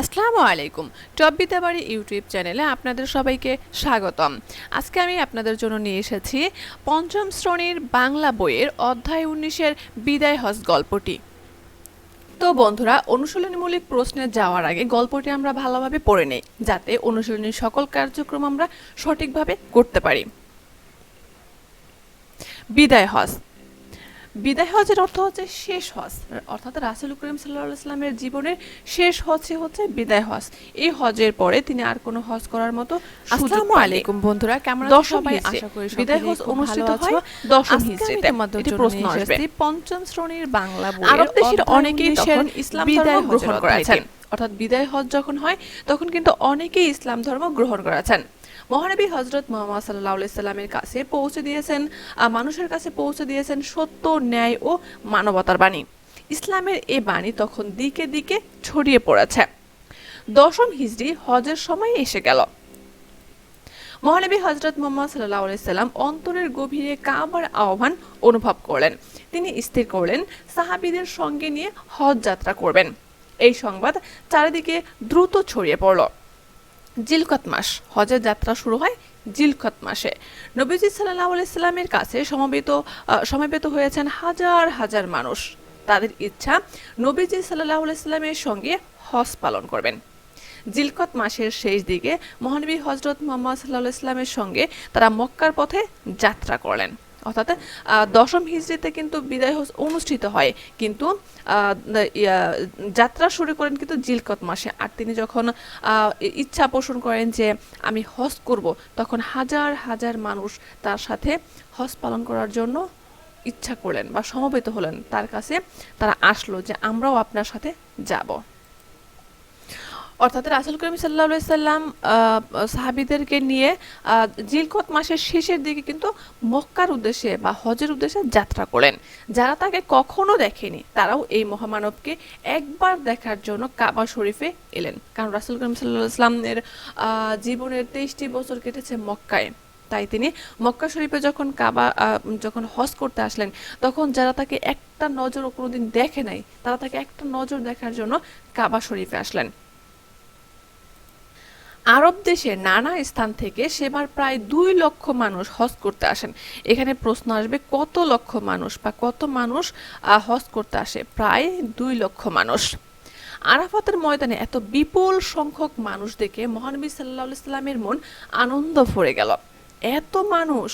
আসসালামু আলাইকুম। টপ বাড়ি ইউটিউব চ্যানেলে আপনাদের সবাইকে স্বাগতম। আজকে আমি আপনাদের জন্য নিয়ে এসেছি পঞ্চম শ্রেণির বাংলা বইয়ের অধ্যায় উনিশের বিদায় হজ গল্পটি। তো বন্ধুরা, অনুশীলনীমূলক প্রশ্নে যাওয়ার আগে গল্পটি আমরা ভালোভাবে পড়ে নেই, যাতে অনুশীলনীর সকল কার্যক্রম আমরা সঠিকভাবে করতে পারি। বিদায় হজ। বিদায় হজের অর্থ হচ্ছে শেষ হজ। অর্থাৎ রাসুল করিম সাল্লাহ ইসলামের জীবনের শেষ হজে হচ্ছে বিদায় হজ। এই হজের পরে তিনি আর কোনো হজ করার মতো আসসালামু আলাইকুম। বন্ধুরা কেমন সবাই? আশা করি বিদায় হজ অনুষ্ঠিত হয় দশম হিজড়িতে। এটি প্রশ্ন আসবে। পঞ্চম শ্রেণির বাংলা আরব দেশের অনেকেই তখন ইসলাম ধর্ম গ্রহণ করেছেন। অর্থাৎ বিদায় হজ যখন হয় তখন কিন্তু অনেকেই ইসলাম ধর্ম গ্রহণ করেছেন। মহানবী হজরত মোহাম্মদ সাল্লাহ সাল্লামের কাছে পৌঁছে দিয়েছেন মানুষের কাছে পৌঁছে দিয়েছেন সত্য, ন্যায় ও মানবতার বাণী। ইসলামের এ বাণী তখন দিকে দিকে ছড়িয়ে পড়েছে। দশম হিজড়ি হজের সময় এসে গেল। মহানবী হজরত মোহাম্মদ সাল্লাহ সাল্লাম অন্তরের গভীরে কাবার আহ্বান অনুভব করলেন। তিনি স্থির করলেন, সাহাবিদের সঙ্গে নিয়ে হজ যাত্রা করবেন। এই সংবাদ চারিদিকে দ্রুত ছড়িয়ে পড়ল। জিলকত মাস, হজের যাত্রা শুরু হয় জিলকত মাসে। নবীজি সাল্লাহ সাল্লামের কাছে সমবেত সমবেত হয়েছেন হাজার হাজার মানুষ। তাদের ইচ্ছা নবীজি সাল্লাহ সাল্লামের সঙ্গে হজ পালন করবেন। জিলকত মাসের শেষ দিকে মহানবী হজরত মোহাম্মদ সাল্লাহ ইসলামের সঙ্গে তারা মক্কার পথে যাত্রা করলেন। অর্থাৎ দশম হিজড়িতে কিন্তু বিদায় অনুষ্ঠিত হয়। কিন্তু যাত্রা শুরু করেন কিন্তু জিলকত মাসে। আর তিনি যখন ইচ্ছা পোষণ করেন যে আমি হজ করব, তখন হাজার হাজার মানুষ তার সাথে হজ পালন করার জন্য ইচ্ছা করলেন বা সমবেত হলেন। তার কাছে তারা আসলো যে আমরাও আপনার সাথে যাব। অর্থাৎ রাসুল করিম সাল্লাহ সাল্লাম সাহাবিদেরকে নিয়ে জিলকত মাসের শেষের দিকে কিন্তু মক্কার উদ্দেশ্যে বা হজের উদ্দেশ্যে যাত্রা করেন যারা তাকে কখনো দেখেনি তারাও এই মহামানবকে একবার দেখার জন্য কাবা শরীফে এলেন। কারণ রাসুল করিম সাল্লাহ আহ, জীবনের তেইশটি বছর কেটেছে মক্কায়। তাই তিনি মক্কা শরীফে যখন কাবা যখন হজ করতে আসলেন তখন যারা তাকে একটা নজর কোনোদিন দেখে নাই তারা তাকে একটা নজর দেখার জন্য কাবা শরীফে আসলেন। আরব দেশের নানা স্থান থেকে সেবার প্রায় দুই লক্ষ মানুষ হজ করতে আসেন। এখানে প্রশ্ন আসবে, কত লক্ষ মানুষ বা কত মানুষ হজ করতে আসে? প্রায় দুই লক্ষ মানুষ। আরাফাতের ময়দানে এত বিপুল সংখ্যক মানুষ দেখে মহানবী সাল্লাহ ইসলামের মন আনন্দ ভরে গেল। এত মানুষ,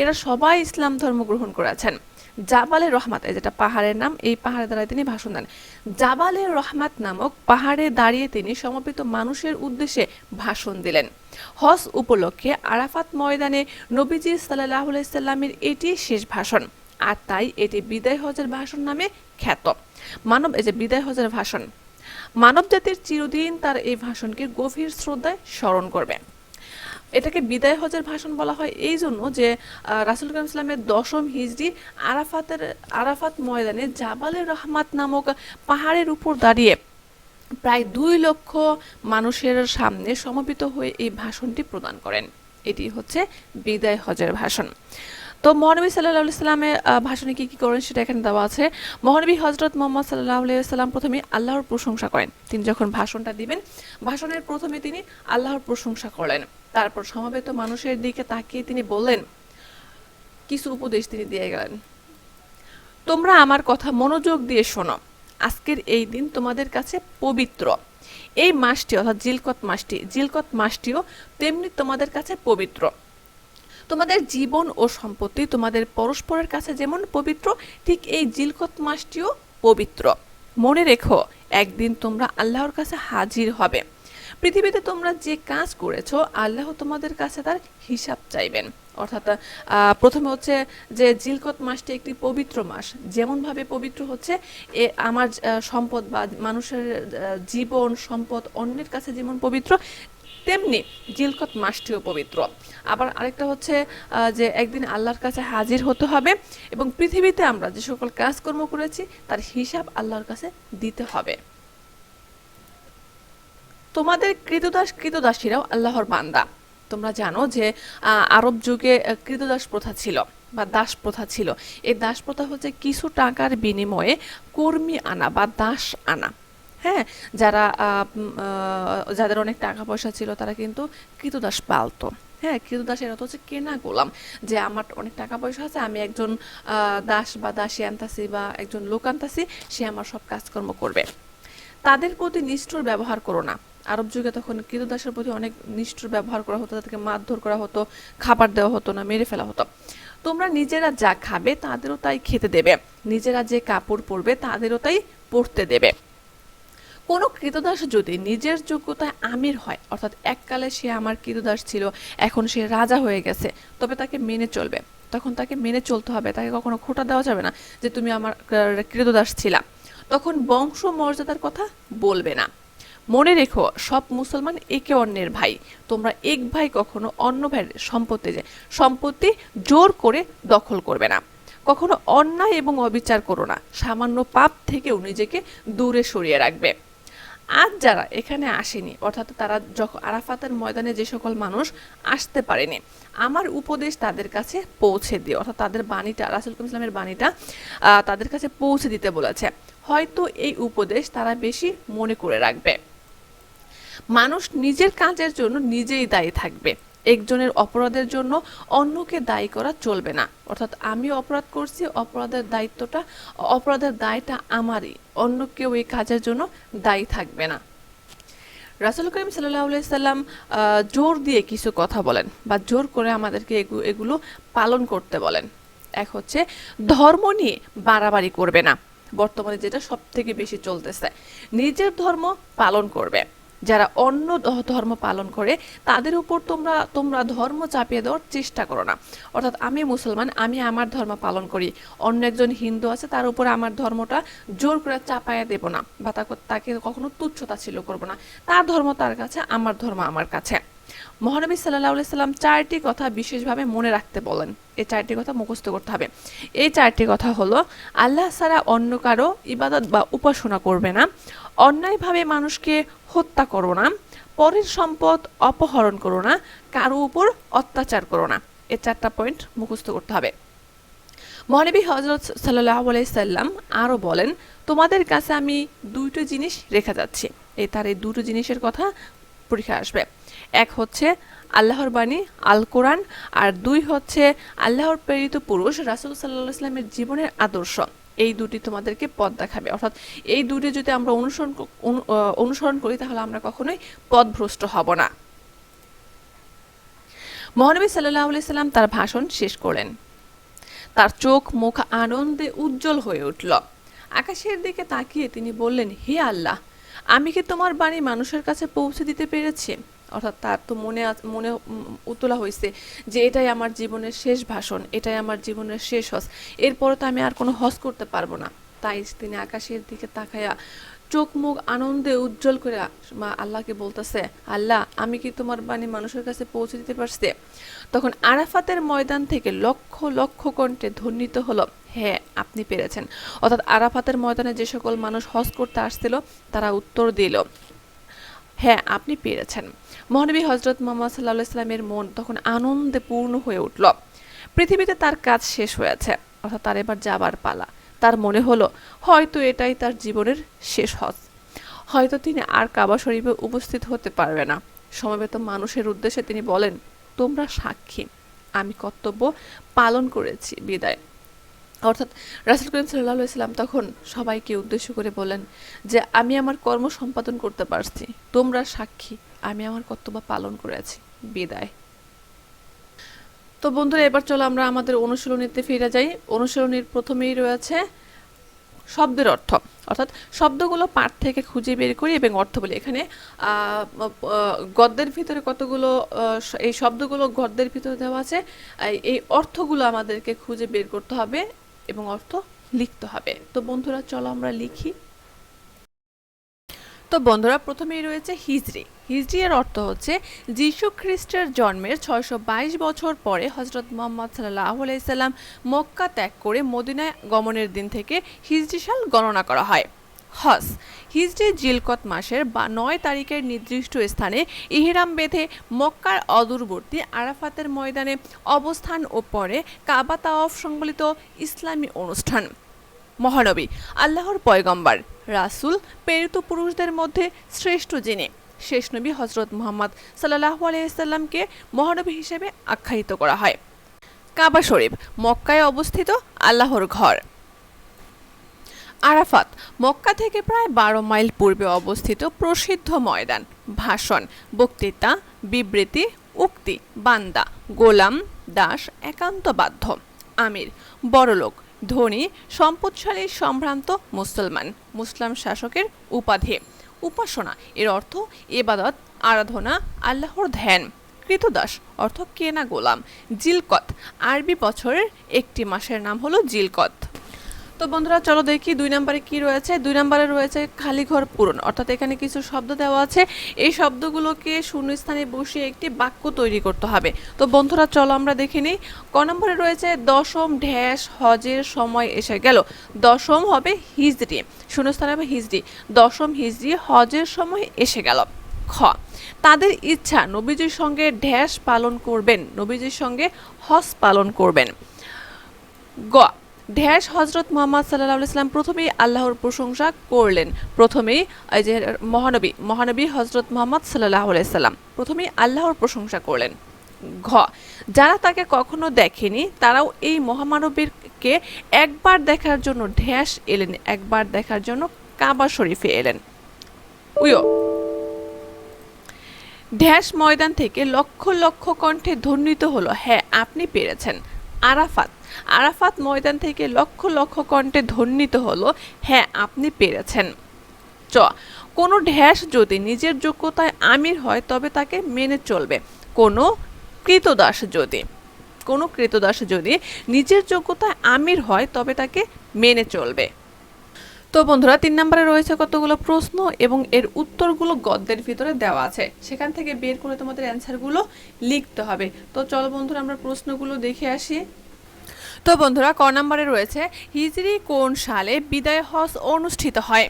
এরা সবাই ইসলাম ধর্ম গ্রহণ করেছেন। জাবালে রহমাত, এই যেটা পাহাড়ের নাম, এই পাহাড়ে দাঁড়ায় তিনি ভাষণ দেন। জাবালে রহমাত নামক পাহাড়ে দাঁড়িয়ে তিনি সমবেত মানুষের উদ্দেশ্যে ভাষণ দিলেন। হজ উপলক্ষে আরাফাত ময়দানে নবীজি সাল্লাহ সাল্লামের এটি শেষ ভাষণ, আর তাই এটি বিদায় হজের ভাষণ নামে খ্যাত। মানব, এই যে বিদায় হজের ভাষণ মানব জাতির চিরদিন তার এই ভাষণকে গভীর শ্রদ্ধায় স্মরণ করবে। এটাকে বিদায় হজের ভাষণ বলা হয় এই জন্য যে রাসুল কালাম ইসলামের দশম হিজড়ি আরাফাতের, আরাফাত ময়দানে জাবালে রহমাত নামক পাহাড়ের উপর দাঁড়িয়ে প্রায় দুই লক্ষ মানুষের সামনে সমবেত হয়ে এই ভাষণটি প্রদান করেন। এটি হচ্ছে বিদায় হজের ভাষণ। তো মহানবী সাল্লাহ সাল্লামের ভাষণে কী কী করেন সেটা এখানে দেওয়া আছে। মহানবী হজরত মোহাম্মদ সাল্লাহ সাল্লাম প্রথমে আল্লাহর প্রশংসা করেন। তিনি যখন ভাষণটা দিবেন, ভাষণের প্রথমে তিনি আল্লাহর প্রশংসা করলেন। তারপর সমবেত মানুষের দিকে তাকিয়ে তিনি বললেন, কিছু উপদেশ তিনি দিয়ে গেলেন। তোমরা আমার কথা মনোযোগ দিয়ে শোনো। আজকের এই দিন তোমাদের কাছে পবিত্র। এই মাসটি অর্থাৎ জিলকত মাসটি, জিলকত মাসটিও তেমনি তোমাদের কাছে পবিত্র। তোমাদের জীবন ও সম্পত্তি তোমাদের পরস্পরের কাছে যেমন পবিত্র, ঠিক এই জিলকত মাসটিও পবিত্র। মনে রেখো, একদিন তোমরা আল্লাহর কাছে হাজির হবে। পৃথিবীতে তোমরা যে কাজ করেছ, আল্লাহ তোমাদের কাছে তার হিসাব চাইবেন। অর্থাৎ প্রথমে হচ্ছে যে জিলকত মাসটি একটি পবিত্র মাস। যেমনভাবে পবিত্র হচ্ছে, এ আমার সম্পদ বা মানুষের জীবন, সম্পদ অন্যের কাছে যেমন পবিত্র, তেমনি জিলকত মাসটিও পবিত্র। আবার আরেকটা হচ্ছে যে একদিন আল্লাহর কাছে হাজির হতে হবে এবং পৃথিবীতে আমরা যে সকল কাজকর্ম করেছি, তার হিসাব আল্লাহর কাছে দিতে হবে। তোমাদের কৃতদাস, কৃতদাসীরাও আল্লাহর বান্দা। তোমরা জানো যে আরব যুগে কৃতদাস প্রথা ছিল বা দাস প্রথা ছিল। এই দাস প্রথা হচ্ছে কিছু টাকার বিনিময়ে কর্মী আনা বা দাস আনা। হ্যাঁ? যারা যাদের অনেক টাকা পয়সা ছিল, তারা কিন্তু কৃতদাস পালতো। হ্যাঁ? কৃতদাস এরা হচ্ছে কেনা গোলাম। যে আমার অনেক টাকা পয়সা আছে, আমি একজন দাস বা দাসী আনতাছি বা একজন লোক আনতাছি, সে আমার সব কাজকর্ম করবে। তাদের প্রতি নিষ্ঠুর ব্যবহার করো না। আরব যুগে তখন কৃতদাসের প্রতি অনেক নিষ্ঠুর ব্যবহার করা হতো, তাদেরকে মারধর করা হতো, খাবার দেওয়া হতো না, মেরে ফেলা হতো। তোমরা নিজেরা যা খাবে তাদেরও তাই খেতে দেবে। নিজেরা যে কাপড় পরবে তাদেরও তাই পরতে দেবে। কোনো কৃতদাস যদি নিজের যোগ্যতায় আমির হয়, অর্থাৎ এককালে সে আমার কৃতদাস ছিল, এখন সে রাজা হয়ে গেছে, তবে তাকে মেনে চলবে। তখন তাকে মেনে চলতে হবে, তাকে কখনো খোটা দেওয়া যাবে না যে তুমি আমার কৃতদাস ছিলা। তখন বংশ মর্যাদার কথা বলবে না। মনে রেখো, সব মুসলমান একে অন্যের ভাই। তোমরা এক ভাই কখনো অন্য ভাইয়ের সম্পত্তি যে সম্পত্তি জোর করে দখল করবে না। কখনো অন্যায় এবং অবিচার করো না। সামান্য পাপ থেকেও নিজেকে দূরে সরিয়ে রাখবে। আজ যারা এখানে আসেনি, অর্থাৎ তারা যখন আরাফাতের ময়দানে যে সকল মানুষ আসতে পারেনি, আমার উপদেশ তাদের কাছে পৌঁছে দিও। অর্থাৎ তাদের বাণীটা, রাসুল ইসলামের বাণীটা তাদের কাছে পৌঁছে দিতে বলেছে। হয়তো এই উপদেশ তারা বেশি মনে করে রাখবে। মানুষ নিজের কাজের জন্য নিজেই দায়ী থাকবে। একজনের অপরাধের জন্য অন্যকে দায়ী করা চলবে না। অর্থাৎ আমি অপরাধ করছি, অপরাধের দায়িত্বটা, অপরাধের দায়টা আমারই। অন্য কেউ এই কাজের জন্য দায়ী থাকবে না। রাসুল করিম সাল্লাহ সাল্লাম জোর দিয়ে কিছু কথা বলেন বা জোর করে আমাদেরকে এগু- এগুলো পালন করতে বলেন। এক হচ্ছে, ধর্ম নিয়ে বাড়াবাড়ি করবে না। বর্তমানে যেটা সব থেকে বেশি চলতেছে। নিজের ধর্ম পালন করবে। যারা অন্য ধর্ম পালন করে, তাদের উপর তোমরা তোমরা ধর্ম চাপিয়ে দেওয়ার চেষ্টা করো না। অর্থাৎ আমি মুসলমান, আমি আমার ধর্ম পালন করি। অন্য একজন হিন্দু আছে, তার উপর আমার ধর্মটা জোর করে চাপায়া দেব না বা তাকে কখনো তুচ্ছতা ছিল করব না। তার ধর্ম তার কাছে, আমার ধর্ম আমার কাছে। মহানবী সাল্লাহ সাল্লাম চারটি কথা বিশেষভাবে মনে রাখতে বলেন। এই চারটি কথা মুখস্থ করতে হবে। এই চারটি কথা হলো, আল্লাহ ছাড়া অন্য কারও ইবাদত বা উপাসনা করবে না, অন্যায়ভাবে মানুষকে হত্যা করো না, পরের সম্পদ অপহরণ করো না, কারও উপর অত্যাচার করো না। এই চারটা পয়েন্ট মুখস্থ করতে হবে। মহানবী হজরত সাল্লাহ সাল্লাম আরও বলেন, তোমাদের কাছে আমি দুটো জিনিস রেখে যাচ্ছি। এই তার এই দুটো জিনিসের কথা পরীক্ষা আসবে। এক হচ্ছে আল্লাহর বাণী আল কোরআন আর দুই হচ্ছে আল্লাহর প্রেরিত পুরুষ, রাসুল সাল্লাহ ইসলামের জীবনের আদর্শ। এই দুটি তোমাদেরকে পথ দেখাবে। অর্থাৎ এই দুটি যদি আমরা অনুসরণ অনুসরণ করি, তাহলে আমরা কখনোই পথভ্রষ্ট হব না। মহানবী সাল্লাহ সাল্লাম তার ভাষণ শেষ করলেন। তার চোখ, মুখ আনন্দে উজ্জ্বল হয়ে উঠল। আকাশের দিকে তাকিয়ে তিনি বললেন, হে আল্লাহ, আমি কি তোমার বাণী মানুষের কাছে পৌঁছে দিতে পেরেছি? অর্থাৎ তার তো মনে মনে উতলা হয়েছে যে এটাই আমার জীবনের শেষ ভাষণ, এটাই আমার জীবনের শেষ হজ এরপরে তো আমি আর কোনো হজ করতে পারব না। তাই তিনি আকাশের দিকে তাকায়া চোখ মুখ আনন্দে উজ্জ্বল করে মা আল্লাহকে বলতেছে, আল্লাহ, আমি কি তোমার বাণী মানুষের কাছে পৌঁছে দিতে পারছি? তখন আরাফাতের ময়দান থেকে লক্ষ লক্ষ কণ্ঠে ধ্বনিত হলো হ্যাঁ আপনি পেরেছেন। অর্থাৎ আরাফাতের ময়দানে যে সকল মানুষ হজ করতে আসছিল, তারা উত্তর দিল হ্যাঁ আপনি পেরেছেন। মহানবী হজরত মোহাম্মদ সাল্লাহ ইসলামের মন তখন আনন্দে পূর্ণ হয়ে উঠল। পৃথিবীতে তার কাজ শেষ হয়েছে, অর্থাৎ তার এবার যাবার পালা। তার মনে হলো, হয়তো এটাই তার জীবনের শেষ হজ। হয়তো তিনি আর কাবা শরীফে উপস্থিত হতে পারবে না। সমবেত মানুষের উদ্দেশ্যে তিনি বলেন, তোমরা সাক্ষী, আমি কর্তব্য পালন করেছি, বিদায়। অর্থাৎ রাসুল করিম সাল্লাহ ইসলাম তখন সবাইকে উদ্দেশ্য করে বলেন যে, আমি আমার কর্ম সম্পাদন করতে পারছি। তোমরা সাক্ষী। আমি আমার কর্তব্য পালন করেছি বিদায়। তো বন্ধুরা, এবার চলো আমরা আমাদের অনুশীলনীতে ফিরে যাই। অনুশীলনীর প্রথমেই রয়েছে শব্দের অর্থ। অর্থাৎ শব্দগুলো পাঠ থেকে খুঁজে বের করি এবং অর্থ বলি। এখানে গদ্যের ভিতরে কতগুলো এই শব্দগুলো গদ্যের ভিতরে দেওয়া আছে। এই অর্থগুলো আমাদেরকে খুঁজে বের করতে হবে। এবং অর্থ লিখতে হবে। তো বন্ধুরা, চলো আমরা লিখি। তো বন্ধুরা, প্রথমেই রয়েছে হিজরি। হিজরি এর অর্থ হচ্ছে, যীশু খ্রিস্টের জন্মের ছয়শো বাইশ বছর পরে হজরত মোহাম্মদ সাল্লাহ আলাইসাল্লাম মক্কা ত্যাগ করে মদিনায় গমনের দিন থেকে হিজরি সাল গণনা করা হয়। হজ হিজরি জিলকত মাসের বা নয় তারিখের নির্দিষ্ট স্থানে ইহরাম বেঁধে মক্কার অদূরবর্তী আরাফাতের ময়দানে অবস্থান ও পরে কাবা তাওয়াফ সংবলিত ইসলামী অনুষ্ঠান। মহানবী, আল্লাহর পয়গম্বর, রাসূল, প্রেরিত পুরুষদের মধ্যে শ্রেষ্ঠ যিনি, শেষ নবী হজরত মোহাম্মদ সাল্লাহ আলাইসাল্লামকে মহানবী হিসেবে আখ্যায়িত করা হয়। কাবা শরীফ, মক্কায় অবস্থিত আল্লাহর ঘর। আরাফাত, মক্কা থেকে প্রায় বারো মাইল পূর্বে অবস্থিত প্রসিদ্ধ ময়দান। ভাষণ, বক্তৃতা, বিবৃতি, উক্তি, বান্দা, গোলাম, দাস, একান্ত বাধ্য। আমির, বড়লোক, ধনী, সম্পদশালী, সম্ভ্রান্ত, মুসলমান, মুসলাম শাসকের উপাধি। উপাসনা, এর অর্থ এবাদত আরাধনা, আল্লাহর ধ্যান। কৃতদাস, অর্থ কেনা গোলাম। জিলকত, আরবি বছরের একটি মাসের নাম হলো জিলকত। তো বন্ধুরা, চলো দেখি দুই নম্বরে কি রয়েছে। দুই নম্বরে রয়েছে খালি ঘর পূরণ। অর্থাৎ এখানে কিছু শব্দ দেওয়া আছে। এই শব্দগুলোকে শূন্যস্থানে বসিয়ে একটি বাক্য তৈরি করতে হবে। তো বন্ধুরা, চলো আমরা দেখে নিই। ক নম্বরে রয়েছে, দশম ঢ্যাস হজের সময় এসে গেল। দশম হবে হিজড়ি। শূন্যস্থানে হবে হিজড়ি। দশম হিজড়ি হজের সময় এসে গেল। খ, তাদের ইচ্ছা নবীজির সঙ্গে ঢ্যাস পালন করবেন। নবীজির সঙ্গে হজ পালন করবেন। গ ঢ্যাস হজরত মোহাম্মদ সাল্লাহ ইসলাম প্রথমেই আল্লাহর প্রশংসা করলেন। প্রথমেই মহানবী মহানবী হজরত মোহাম্মদ সাল্লাহ সাল্লাম প্রথমেই আল্লাহর প্রশংসা করলেন। ঘ, যারা তাকে কখনো দেখেনি, তারাও এই মহামানবীরকে একবার দেখার জন্য ঢ্যাস এলেন, একবার দেখার জন্য কাবা শরীফে এলেন। উয়ো ঢ্যাস ময়দান থেকে লক্ষ লক্ষ কণ্ঠে ধ্বনিত হলো হ্যাঁ আপনি পেরেছেন। আরাফাত। আরাফাত ময়দান থেকে লক্ষ লক্ষ কণ্ঠে ধ্বনিত হলো হ্যাঁ আপনি পেরেছেন। চ, কোনো ঢ্যাস যদি নিজের যোগ্যতায় আমির হয়, তবে তাকে মেনে চলবে। কোনো কৃতদাস যদি, কোনো কৃতদাস যদি নিজের যোগ্যতায় আমির হয়, তবে তাকে মেনে চলবে। তো বন্ধুরা, তিন নম্বরে রয়েছে কতগুলো প্রশ্ন এবং এর উত্তরগুলো গদ্যের ভিতরে দেওয়া আছে। সেখান থেকে বের করে তোমাদের অ্যান্সারগুলো লিখতে হবে। তো চলো বন্ধুরা, আমরা প্রশ্নগুলো দেখে আসি। তো বন্ধুরা, ক নম্বরে রয়েছে হিজরি কোন সালে বিদায় হজ অনুষ্ঠিত হয়?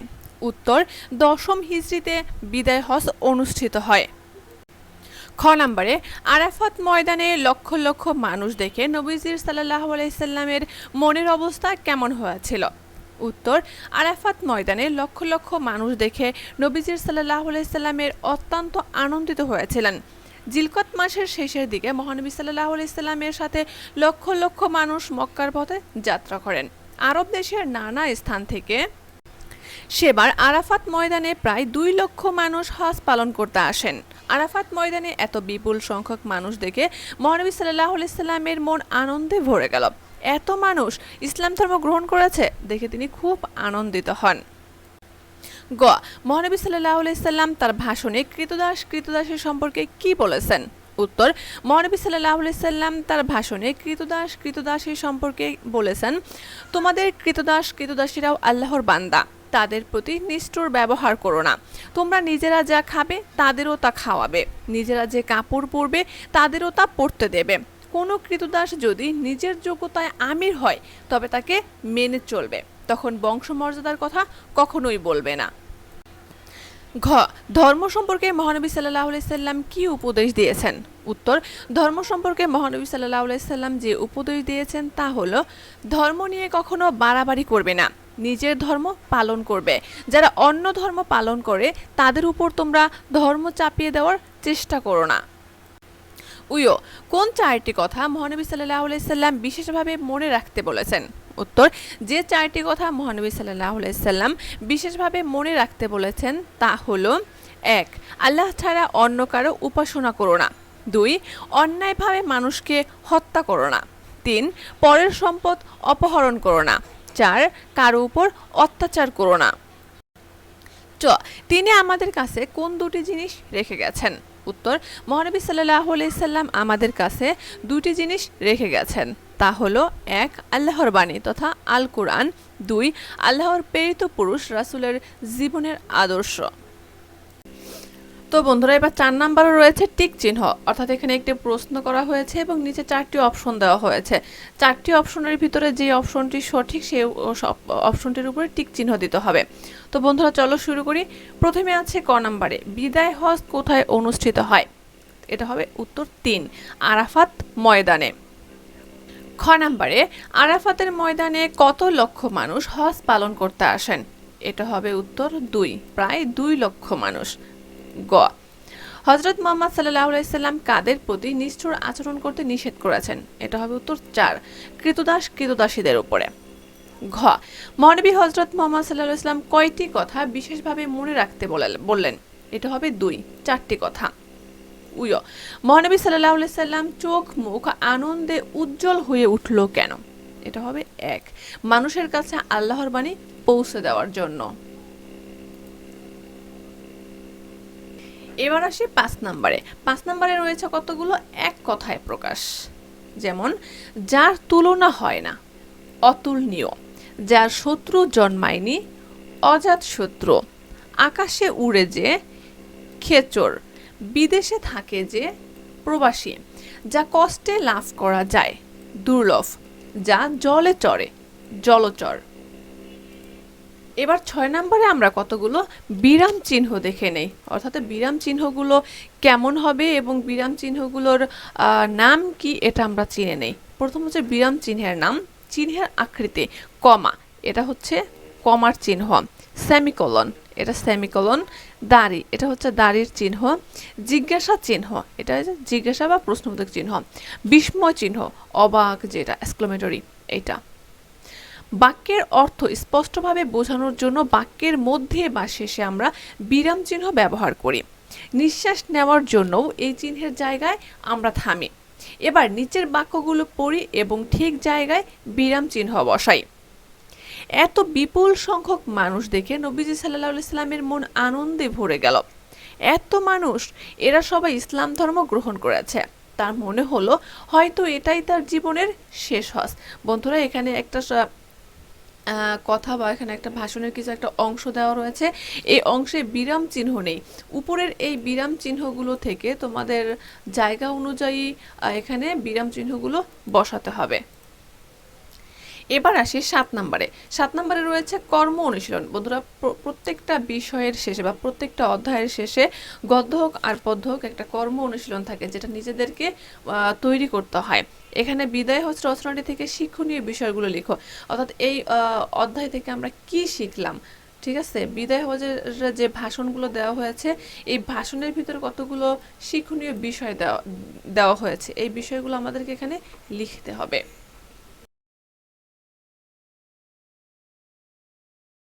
উত্তর, দশম হিজরিতে বিদায় হজ অনুষ্ঠিত হয়। খ নম্বরে, আরাফাত ময়দানে লক্ষ লক্ষ মানুষ দেখে নবীজির সাল্লাহ আলাইসাল্লামের মনের অবস্থা কেমন হয়েছিল? উত্তর, আরাফাত ময়দানে লক্ষ লক্ষ মানুষ দেখে নবীজির সাল্লাহ আলাইসাল্লামের অত্যন্ত আনন্দিত হয়েছিলেন। জিলকত মাসের শেষের দিকে মহানবী সাল্লাহ আলাইসাল্লামের সাথে লক্ষ লক্ষ মানুষ মক্কার পথে যাত্রা করেন। আরব দেশের নানা স্থান থেকে সেবার আরাফাত ময়দানে প্রায় দুই লক্ষ মানুষ হজ পালন করতে আসেন। আরাফাত ময়দানে এত বিপুল সংখ্যক মানুষ দেখে মহানবী সাল্লাহ সাল্লামের মন আনন্দে ভরে গেল। এত মানুষ ইসলাম ধর্ম গ্রহণ করেছে দেখে তিনি খুব আনন্দিত হন। গ, মহানবী সাল্লাহ সাল্লাম তার ভাষণে কৃতদাস, কৃতদাসের সম্পর্কে কি বলেছেন? উত্তর, মহানবী সাল্লাহ সাল্লাম তার ভাষণে কৃতদাস, কৃতদাসের সম্পর্কে বলেছেন, তোমাদের কৃতদাস, কৃতদাসীরাও আল্লাহর বান্দা। তাদের প্রতি নিষ্ঠুর ব্যবহার করো না। তোমরা নিজেরা যা খাবে, তাদেরও তা খাওয়াবে। নিজেরা যে কাপড় পরবে, তাদেরও তা পরতে দেবে। কোনো কৃতদাস যদি নিজের যোগ্যতায় আমির হয়, তবে তাকে মেনে চলবে। তখন বংশমর্যাদার কথা কখনোই বলবে না। ঘ, ধর্ম সম্পর্কে মহানবী সাল্লাহ সাল্লাম কি উপদেশ দিয়েছেন? উত্তর, ধর্ম সম্পর্কে মহানবী সাল্লাহ সাল্লাম যে উপদেশ দিয়েছেন তা হলো, ধর্ম নিয়ে কখনো বাড়াবাড়ি করবে না। নিজের ধর্ম পালন করবে। যারা অন্য ধর্ম পালন করে, তাদের উপর তোমরা ধর্ম চাপিয়ে দেওয়ার চেষ্টা করো না। উইও, কোন চারটি কথা মহানবী সাল্লাহ সাল্লাম বিশেষভাবে মনে রাখতে বলেছেন? উত্তর, যে চারটি কথা মহানবী সাল্লাহ সাল্লাম বিশেষভাবে মনে রাখতে বলেছেন তা হলো, এক, আল্লাহ ছাড়া অন্য কারও উপাসনা করো না। দুই, অন্যায়ভাবে মানুষকে হত্যা করো না। তিন, পরের সম্পদ অপহরণ করো না। চার, কারও উপর অত্যাচার করো না। চ, তিনি আমাদের কাছে কোন দুটি জিনিস রেখে গেছেন? উত্তর, মহানবী সাল্লাহ সাল্লাম আমাদের কাছে দুটি জিনিস রেখে গেছেন। তা হলো, এক, আল্লাহর বাণী তথা আল কোরআন দুই, আল্লাহর প্রেরিত পুরুষ রাসুলের জীবনের আদর্শ। তো বন্ধুরা, এবার চার নাম্বারও রয়েছে টিক চিহ্ন। অর্থাৎ এখানে একটি প্রশ্ন করা হয়েছে এবং নিচে চারটি অপশন দেওয়া হয়েছে। চারটি অপশনের ভিতরে যে অপশনটি সঠিক সেই অপশনটির উপরে টিক চিহ্ন দিতে হবে। তো বন্ধুরা, চলো শুরু করি। প্রথমে আছে ক নাম্বারে, বিদায় হজ কোথায় অনুষ্ঠিত হয়? এটা হবে উত্তর তিন, আরাফাত ময়দানে। খ নাম্বারে, আরাফাতের ময়দানে কত লক্ষ মানুষ হজ পালন করতে আসেন? এটা হবে উত্তর দুই, প্রায় দুই লক্ষ মানুষ। গ। হজরত মোহাম্মদ সাল্লাহ সাল্লাম কাদের প্রতি নিষ্ঠুর আচরণ করতে নিষেধ করেছেন? এটা হবে উত্তর চার, কৃতদাস কৃতদাসীদের উপরে। ঘ, মহানবী হজরত মোহাম্মদ সাল্লাহ কয়টি কথা বিশেষভাবে মনে রাখতে বলে- বললেন? এটা হবে দুই, চারটি কথা। উয়, মহানবী সাল্লাহ সাল্লাম চোখ, মুখ, আনন্দে উজ্জ্বল হয়ে উঠল কেন? এটা হবে এক, মানুষের কাছে আল্লাহর বাণী পৌঁছে দেওয়ার জন্য। এবার আসি পাঁচ নম্বরে। পাঁচ নম্বরে রয়েছে কতগুলো? এক কথায় প্রকাশ। যেমন, যার তুলনা হয় না, অতুলনীয়। যার শত্রু জন্মায়নি, অজাত শত্রু। আকাশে উড়ে যে, খেচর। বিদেশে থাকে যে, প্রবাসী। যা কষ্টে লাভ করা যায়, দুর্লভ। যা জলে চড়ে, জলচর। এবার ছয় নম্বরে আমরা কতগুলো বিরাম চিহ্ন দেখে নেই। অর্থাৎ বিরাম চিহ্নগুলো কেমন হবে এবং বিরাম চিহ্নগুলোর নাম কি এটা আমরা চিনে নেই। প্রথম হচ্ছে বিরাম চিহ্নের নাম, চিহ্নের আকৃতি, কমা। এটা হচ্ছে কমার চিহ্ন, সেমিকলন। এটা সেমিকলন, দাড়ি। এটা হচ্ছে দাড়ির চিহ্ন, জিজ্ঞাসা চিহ্ন। এটা হচ্ছে জিজ্ঞাসা বা প্রশ্নবোধক চিহ্ন। বিস্ময় চিহ্ন, অবাক যেটা এক্সক্লোমেটরি এটা বাক্যের অর্থ স্পষ্টভাবে বোঝানোর জন্য বাক্যের মধ্যে বা শেষে আমরা বিরাম চিহ্ন ব্যবহার করি। নিঃশ্বাস নেওয়ার জন্যও এই চিহ্নের জায়গায় আমরা থামি। এবার নিচের বাক্যগুলো পড়ি এবং ঠিক জায়গায় বিরাম চিহ্ন বসাই। এত বিপুল সংখ্যক মানুষ দেখে নবীজি সাল্লাহ সাল্লামের মন আনন্দে ভরে গেল। এত মানুষ, এরা সবাই ইসলাম ধর্ম গ্রহণ করেছে। তার মনে হলো, হয়তো এটাই তার জীবনের শেষ হস বন্ধুরা, এখানে একটা কথা বা এখানে একটা ভাষণের কিছু একটা অংশ দেওয়া রয়েছে। এই অংশে বিরাম চিহ্ন নেই। উপরের এই বিরাম চিহ্নগুলো থেকে তোমাদের জায়গা অনুযায়ী এখানে বিরাম চিহ্নগুলো বসাতে হবে। এবার আসি সাত নম্বরে। সাত নম্বরে রয়েছে কর্ম অনুশীলন। বন্ধুরা, প্র- প্রত্যেকটা বিষয়ের শেষে বা প্রত্যেকটা অধ্যায়ের শেষে গদ্য হোক আর পদ্য হোক একটা কর্ম অনুশীলন থাকে, যেটা নিজেদেরকে তৈরি করতে হয়। এখানে বিদায় হচ্ছে রচনাটি থেকে শিক্ষণীয় বিষয়গুলো লিখো। অর্থাৎ এই অধ্যায় থেকে আমরা কি শিখলাম? ঠিক আছে? বিদায় হজের যে ভাষণগুলো দেওয়া হয়েছে, এই ভাষণের ভিতরে কতগুলো শিক্ষণীয় বিষয় দেওয়া দেওয়া হয়েছে, এই বিষয়গুলো আমাদেরকে এখানে লিখতে হবে।